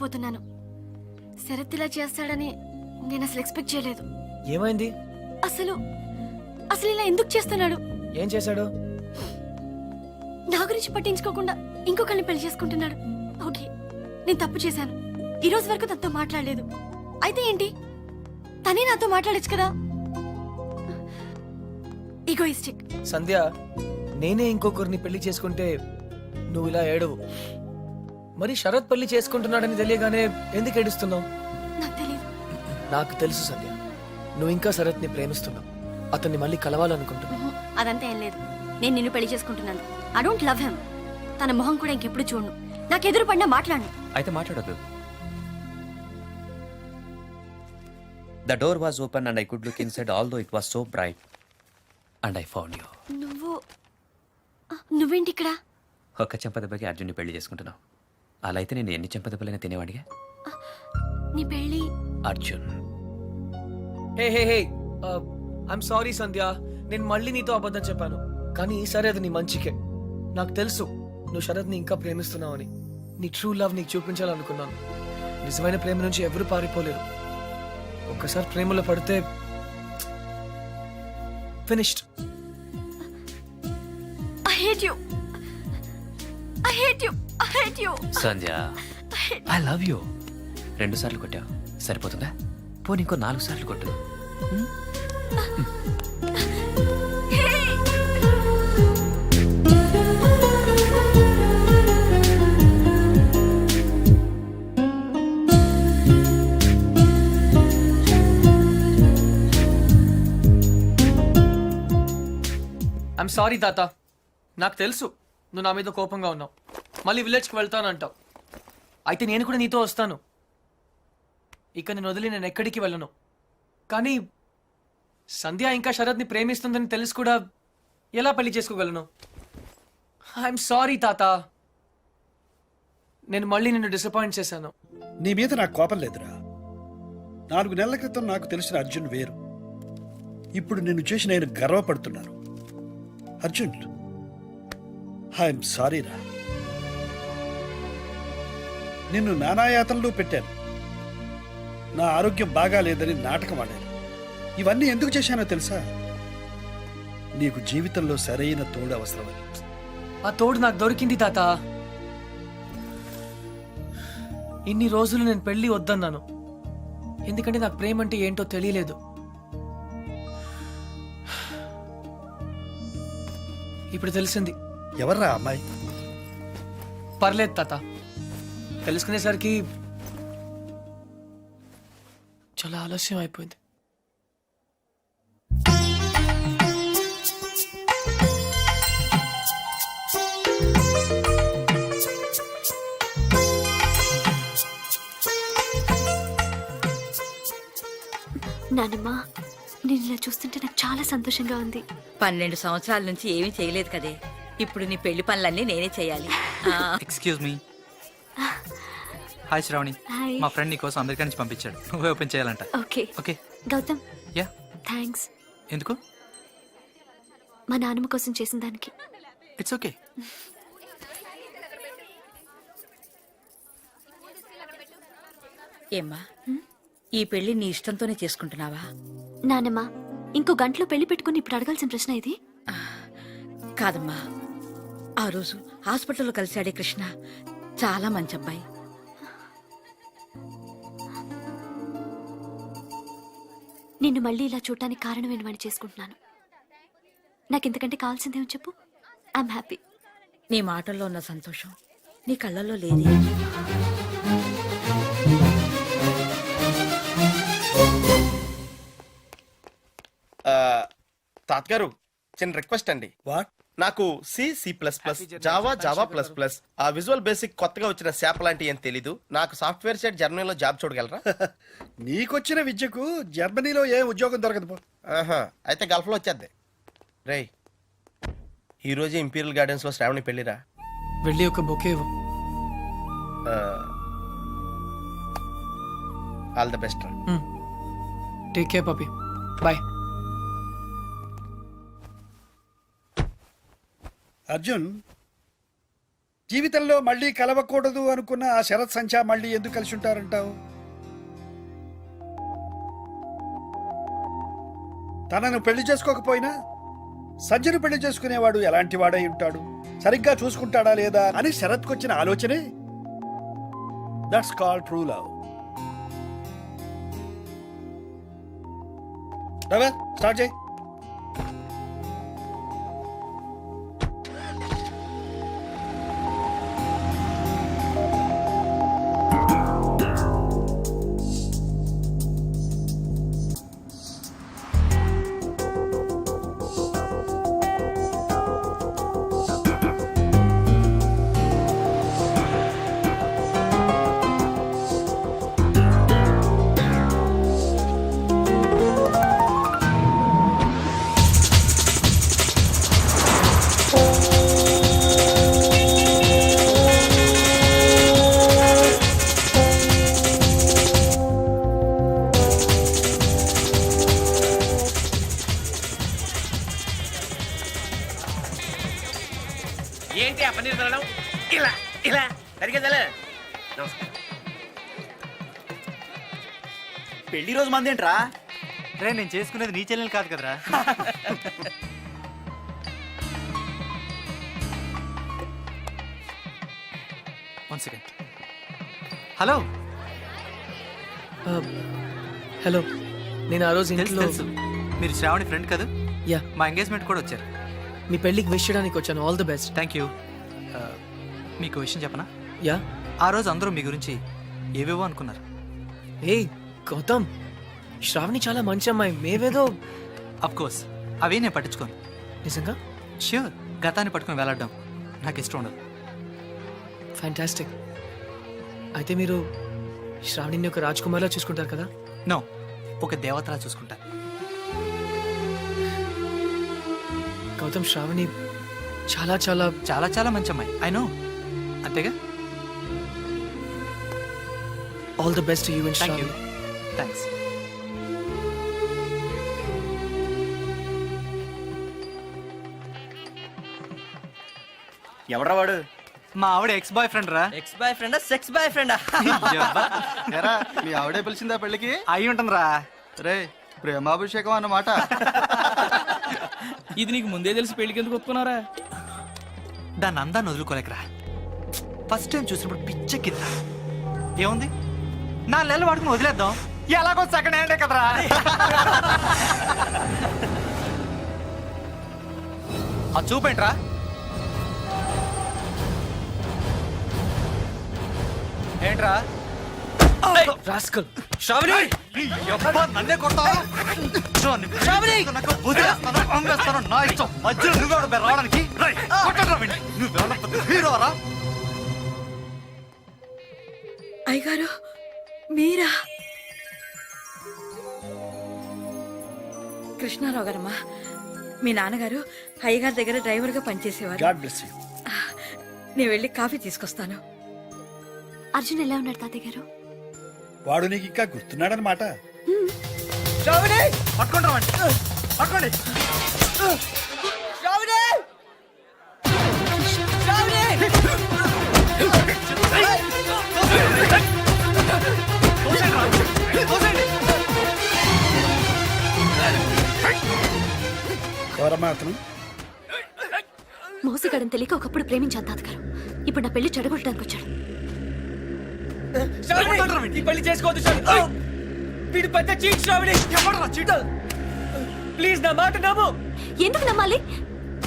నమ్మలేకపోతున్నాను శరత్ ఇలా చేస్తాడని నేను అసలు ఎక్స్పెక్ట్ చేయలేదు. ఏమైంది? అసలు అసలు ఇలా ఎందుకు చేస్తున్నాడు? ఏం చేశాడు? నా గురించి పట్టించుకోకుండా ఇంకొకరిని పెళ్ళి చేసుకుంటున్నాడు. ఓకే నేను తప్పు చేశాను. ఈ రోజు వరకు తనతో మాట్లాడలేదు. అయితే ఏంటి? తనే నాతో మాట్లాడచ్చు కదా? ఈగోయిస్టిక్ సంధ్య నేనే ఇంకొకరిని పెళ్ళి చేసుకుంటే నువ్వు ఇలా ఏడవు. మరి శరత్ పెళ్ళి చేసుకుంటున్నాడని తెలియగానే ఎందుకు ఏడుస్తున్నావు? నాకు తెలియదు నాకు తెలుసు సంధ్య. నువ్వు ఇంకా శరత్ని ప్రేమిస్తున్నావు. అతన్ని మళ్ళీ కలవాలనుకుంటున్నావు. ఉహు, అదంతా ఏం లేదు. నేను నిన్ను పెళ్ళి చేసుకుంటున్నాను. ఐ డోంట్ లవ్ హెమ్ తన మొహం కూడా ఇంకెప్పుడు చూడను. నాకు ఎదురు పడినా మాట్లాడను. అయితే మాట్లాడొద్దు. The door was open and I could look inside although it was so bright and I found you నువ్వు ఆ, నువ్వేంటి ఇక్కడ? ఒక్క చెంపదెబ్బకి అర్జున్ని పెళ్ళి చేసుకుంటున్నావు. అలా అయితే నేను ఎన్ని చెంపదెబ్బలైనా తినేవాడిగా? నీ పెళ్ళి Arjun. Hey hey hey. I'm sorry Sandhya. నేను మళ్ళీ నీతో అబద్ధం చెప్పాను. కానీ ఈసారి అది నీ మంచికే. నాకు తెలుసు నువ్వు శరత్ని ఇంకా ప్రేమిస్తున్నావని. నీ ట్రూ లవ్ నీకు చూపించాలనుకున్నాను. నిజమైన ప్రేమ నుంచి ఎవరు పారిపోలేరు. ఒక్కసారి ప్రేమలో పడితే finished I hate you I hate you Sandhya I love you రెండు సార్లు కొట్టావు. సరిపోతుందా? పోనీ ఇంకో నాలుగు సార్లు కొట్టు. ఐఎమ్ సారీ తాత. నాకు తెలుసు. నువ్వు నా మీద కోపంగా ఉన్నావు. మళ్ళీ విలేజ్కి వెళ్తానంటావు. అయితే నేను కూడా నీతో వస్తాను. ఇక నేను వదిలి నేను ఎక్కడికి వెళ్ళను. కానీ సంధ్య ఇంకా శరత్ని ప్రేమిస్తుందని తెలిసి కూడా ఎలా పెళ్ళి చేసుకోగలను? ఐఎమ్ సారీ తాత. నేను మళ్ళీ నిన్ను డిసప్పాయింట్ చేశాను. నీ మీద నాకు కోపం లేదురా. నాలుగు నెలల క్రితం నాకు తెలిసిన అర్జున్ వేరు. ఇప్పుడు నిన్ను చూసి నేను గర్వపడుతున్నాను. అర్జున్ ఐఎమ్ సారీరా నిన్ను నానాయాతనలు పెట్టాను. నా ఆరోగ్యం బాగా లేదని నాటకం ఆడాను. ఇవన్నీ ఎందుకు చేశానో తెలుసా? నీకు జీవితంలో సరైన తోడు అవసరమని. ఆ తోడు నాకు దొరికింది తాత. ఇన్ని రోజులు నేను పెళ్ళి వద్దన్నాను. ఎందుకంటే నాకు ప్రేమ అంటే ఏంటో తెలియలేదు. ఇప్పుడు తెలిసింది. ఎవర్రా అమ్మాయి? పర్లేదు తాత. తెలుసుకునేసరికి చాలా ఆలస్యం అయిపోయింది. నానమ్మ నేను ఇలా చూస్తుంటే నాకు చాలా సంతోషంగా ఉంది. పన్నెండు సంవత్సరాల నుంచి ఏమీ చేయలేదు కదే. ఇప్పుడు నీ పెళ్ళి పనులన్నీ నేనే చేయాలి. ఆ, excuse me hi Shravani. Hi. మా ఫ్రెండ్ నీకోసం అమెరికా నుంచి పంపించాడు. నువ్వే ఓపెన్ చేయాలంట. Okay. Okay. Gautam. Yeah. Thanks ఎందుకు? మా నాన్నమ్మ కోసం చేసిన దానికి. It's okay. ఏమ్మా? ఈ పెళ్ళి నీ ఇష్టంతోనే చేసుకుంటున్నావా? నానమ్మ ఇంకో గంటలో పెళ్ళి పెట్టుకుని ఇప్పుడు అడగాల్సిన ప్రశ్న ఇది? కాదమ్మా. ఆ రోజు హాస్పిటల్లో కలిశాడే కృష్ణ. చాలా మంచి అబ్బాయి. నిన్ను మళ్ళీ ఇలా చూడటానికి కారణం ఏంటని చేసుకుంటున్నాను? నాకు ఇంతకంటే కావాల్సిందేమో చెప్పు. ఐఎమ్ హ్యాపీ నీ మాటల్లో ఉన్న సంతోషం నీ కళ్ళల్లో లేదే. ఆ, తాతగారు చిన్న రిక్వెస్ట్ అండి. వాట్ నాకు C C plus plus Java Java plus plus ఆ విజువల్ బేసిక్ కొత్తగా వచ్చిన శాప్ లాంటి ఏం తెలీదు. నాకు సాఫ్ట్వేర్ సైడ్ జర్మనీలో జాబ్ చూడగలరా? నీకొచ్చిన విద్యకు జర్మనీలో ఏ ఉద్యోగం దొరకదు పో. ఆహా, అయితే గల్ఫ్లో వచ్చేద్ది. రేయ్ ఈ రోజు ఇంపీరియల్ గార్డెన్స్లో శ్రావణి పెళ్ళిరా వెళ్ళి ఒక బొకే ఇవ్వు. ఆల్ ద బెస్ట్ రా. Take care puppy bye Arjun జీవితంలో మళ్ళీ కలవకూడదు అనుకున్న ఆ శరత్ సంధ్య మళ్ళీ ఎందుకు కలిసి ఉంటారంటావు? తనను పెళ్ళి చేసుకోకపోయినా సంజను పెళ్ళి చేసుకునేవాడు ఎలాంటి వాడై ఉంటాడు? సరిగ్గా చూసుకుంటాడా లేదా అని శరత్కొచ్చిన ఆలోచనే? That's call true love start చేయి. పెళ్ళి రోజు మంది ఏంట్రా రే నేను చేసుకునేది నీ చెల్లెలు కాదు కదరా. వన్ సెకండ్ హలో హలో నేను ఆ రోజు తెలుసు ఇంట్లో తెలుసు. మీరు శ్రావణి ఫ్రెండ్ కదా? యా మా ఎంగేజ్మెంట్ కూడా వచ్చారు. మీ పెళ్ళికి విష్ చేయడానికి వచ్చాను. All the best thank you మీకు విషయం చెప్పనా? యా ఆ రోజు అందరూ మీ గురించి ఏవేవో అనుకున్నారు. ఏ గౌతమ్ శ్రావణి చాలా మంచి అమ్మాయి. మేవేదో అఫ్ కోర్స్ అవే నేను పట్టించుకోను. నిజంగా? ష్యూర్ గతాన్ని పట్టుకుని వెళ్ళడం నాకు ఇష్టం ఉండదు. ఫ్యాంటాస్టిక్ అయితే మీరు శ్రావణిని ఒక రాజ్కుమార్లా చూసుకుంటారు కదా? నో ఒక దేవతలా చూసుకుంటా. గౌతమ్ శ్రావణి చాలా చాలా చాలా చాలా మంచి అమ్మాయి. ఐ నో అంతేగా? All the best you and thank you thanks ఎవడ్రా వాడు? మా ఆవిడ ఎక్స్ బాయ్ ఫ్రెండ్ రా. ఎక్స్ బాయ్ ఫ్రెండా సెక్స్ బాయ్ ఫ్రెండా ఎరా మీ ఆవిడే పిలిచిందా పెళ్ళికి? అయి ఉంటుంది రా రే ప్రేమాభిషేకం అన్నమాట. ఇది నీకు ముందే తెలిసి పెళ్ళికి ఎందుకు ఒప్పుకున్నారా దాన్ని అందాన్ని వదులుకోలేకరా. ఫస్ట్ టైం చూసినప్పుడు పిచ్చెక్కిందిరా. ఏముంది? నా నెలలు వాడుకుని వదిలేద్దాం. ఎలాగో సెకండ్ హ్యాండే కదరా? ఆ చూపేంట్రా ఏంట్రా? రాస్కల్. శ్రావణి! నన్నే కొడతావా? నీ నాకు వదిలేస్తాను, అమ్మేస్తాను, నా ఇష్టం. మధ్యలో నువ్వెవడు రావడానికి? నువ్వెవడో హీరోరా? అయ్యగారు మీరా? కృష్ణారావు గారమ్మా మీ నాన్నగారు అయ్యగారి దగ్గర డ్రైవర్గా పనిచేసేవారు. God bless you. నేను వెళ్ళి కాఫీ తీసుకొస్తాను. అర్జున్ ఎలా ఉన్నాడు తాతయ్య గారు వాడు నీకు ఇంకా గుర్తున్నాడనమాట పట్టుకోండ్రా వాడిని. పట్టుకోండి. ఎవరమ్మా అతను? మోసగాడని తెలియక ఒకప్పుడు ప్రేమించాను తాతగారు. ఇప్పుడు నా పెళ్ళి చెడగొట్టడానికి వచ్చాడు. ఈ పెళ్ళి చేసుకోవద్దు వీడు పెద్ద చీట్ శ్రావణి ఎవడ్రా? ప్లీజ్ నా మాట నమ్ము! ఎందుకు నమ్మాలి?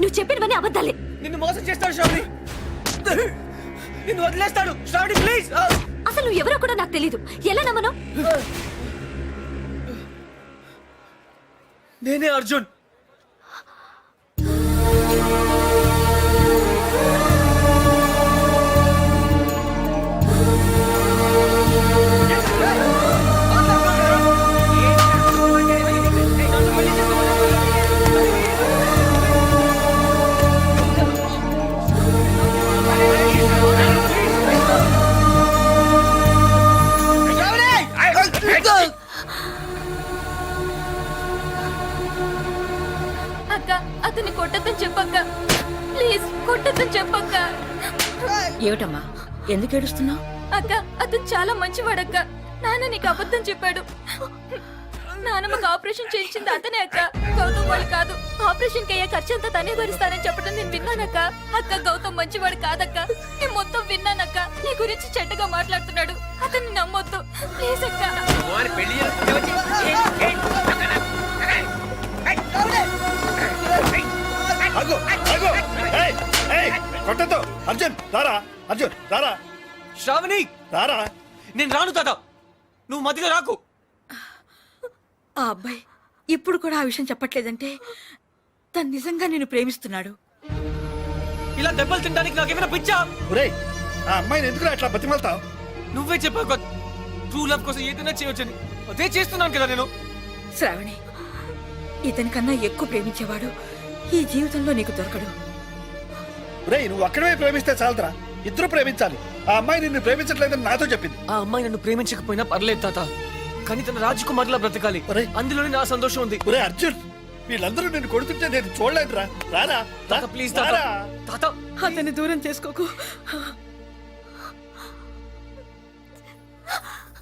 నువ్వు చెప్పినవన్నీ అబద్ధాలే. నిన్ను మోసం చేస్తాడు శ్రావణి నిన్ను వదిలేస్తాడు శ్రావణి ప్లీజ్! అసలు నువ్వు ఎవరో కూడా నాకు తెలియదు ఎలా నమ్మను? నేనే అర్జున్. ప్లీజ్ కొట్టద్దని చెప్పక్క. ఏమిటమ్మా? ఎందుకు ఏడుస్తున్నావు? అక్క అతను చాలా మంచివాడక్క. నాన్న నీకు అబద్ధం చెప్పాడు. నాన్నమ్మకి ఆపరేషన్ చేయించింది అతనే అక్క. గౌతమ్ వాళ్ళు కాదు. ఆపరేషన్కి అయ్యే ఖర్చు అంతా తనే భరిస్తానని చెప్పడం నేను విన్నానక్క. అక్క గౌతమ్ మంచివాడు కాదక్క. నేను మొత్తం విన్నానక్క. నీ గురించి చెడ్డగా మాట్లాడుతున్నాడు. అతన్ని నమ్మొద్దు. ప్లీజ్ అక్క. అర్జున్ రారా. అర్జున్ రారా. శ్రావణి! రారా. నేను రాను తాత. నువ్వు మధ్యలో రాకు. ఆ అబ్బాయి ఇప్పుడు కూడా ఆ విషయం చెప్పట్లేదంటే తను నిజంగా నేను ప్రేమిస్తున్నాడు. ఇలా దెబ్బలు తినడానికి నాకేమైనా పిచ్చా? ఒరేయ్ ఆ అమ్మాయిని ఎందుకు అట్లా బతిమలుతావు? నువ్వే చెప్పావు ట్రూ లవ్ కోసం ఏదైనా చేయొచ్చని. అదే చేస్తున్నాను కదా నేను. శ్రావణి ఇతని కన్నా ఎక్కువ ప్రేమించేవాడు ఈ జీవితంలో నీకు దొరకడు. ఒరేయ్ నువ్వు అక్కడే ప్రేమిస్తే చాలదురా. ఇద్దరు ప్రేమించాలి. ఆ అమ్మాయి నిన్ను ప్రేమించట్లేదని నాతో చెప్పింది. ఆ అమ్మాయి నన్ను ప్రేమించకపోయినా పర్లేదు తాత. కానీ తన రాజకుమార్లా బ్రతకాలి. ఒరేయ్. అందులోనే నా సంతోషం ఉంది. ఒరే అర్జున్ వీళ్ళందరూ నిన్ను కొడుతుంటే నేను చూడలేదురా. రారా? తాత ప్లీజ్ తాత. రారా. తాత. అతన్ని దూరం చేసుకోకు.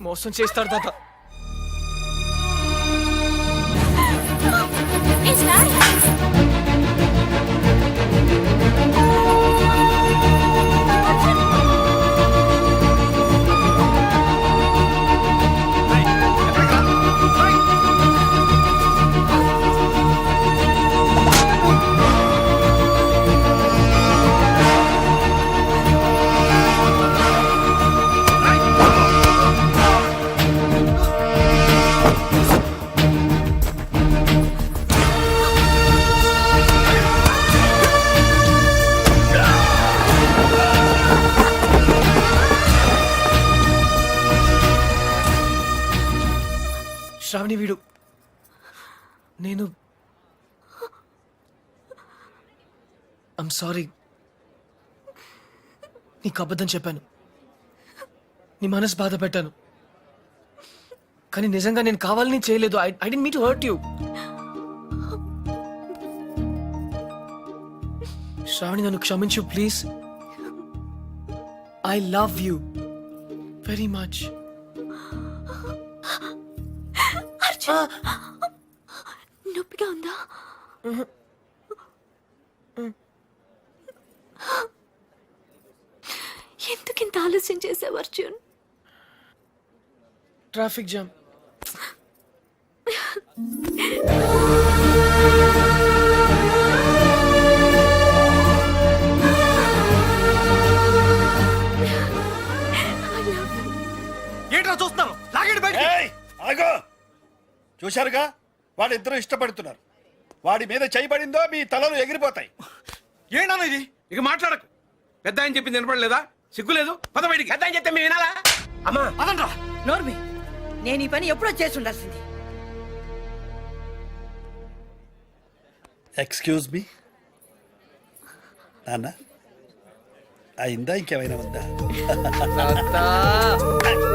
మోసం చేస్తాడు తాత. శ్రావణి వీడు. నేను. ఐమ్ సారీ నీకు అబద్ధం చెప్పాను. నీ మనసు బాధ పెట్టాను. కానీ నిజంగా నేను కావాలని చేయలేదు. I I didn't mean hurt you Shravani నన్ను క్షమించు please I love you very much నొప్పిగా ఉందా? ఎందుకు ఇంత ఆలస్యం చేసావు అర్జున్? Traffic jam. చూశారుగా? వాళ్ళిద్దరూ ఇష్టపడుతున్నారు. వాడి మీద చేయబడిందో మీ తలలు ఎగిరిపోతాయి. ఏంటన్నా ఇది? ఇక మాట్లాడకు. పెద్ద ఆయన చెప్పింది వినపడలేదా? సిగ్గులేదు? పద బయటికి. పెద్ద చెప్తే మేము వినాలా? అమ్మా. పదండ్రా. నోర్మి నేను ఈ పని ఎప్పుడో చేసి ఉండాల్సింది. ఎక్స్క్యూజ్ మీ నాన్న అయిందా? ఇంకేమైనా ఉందా?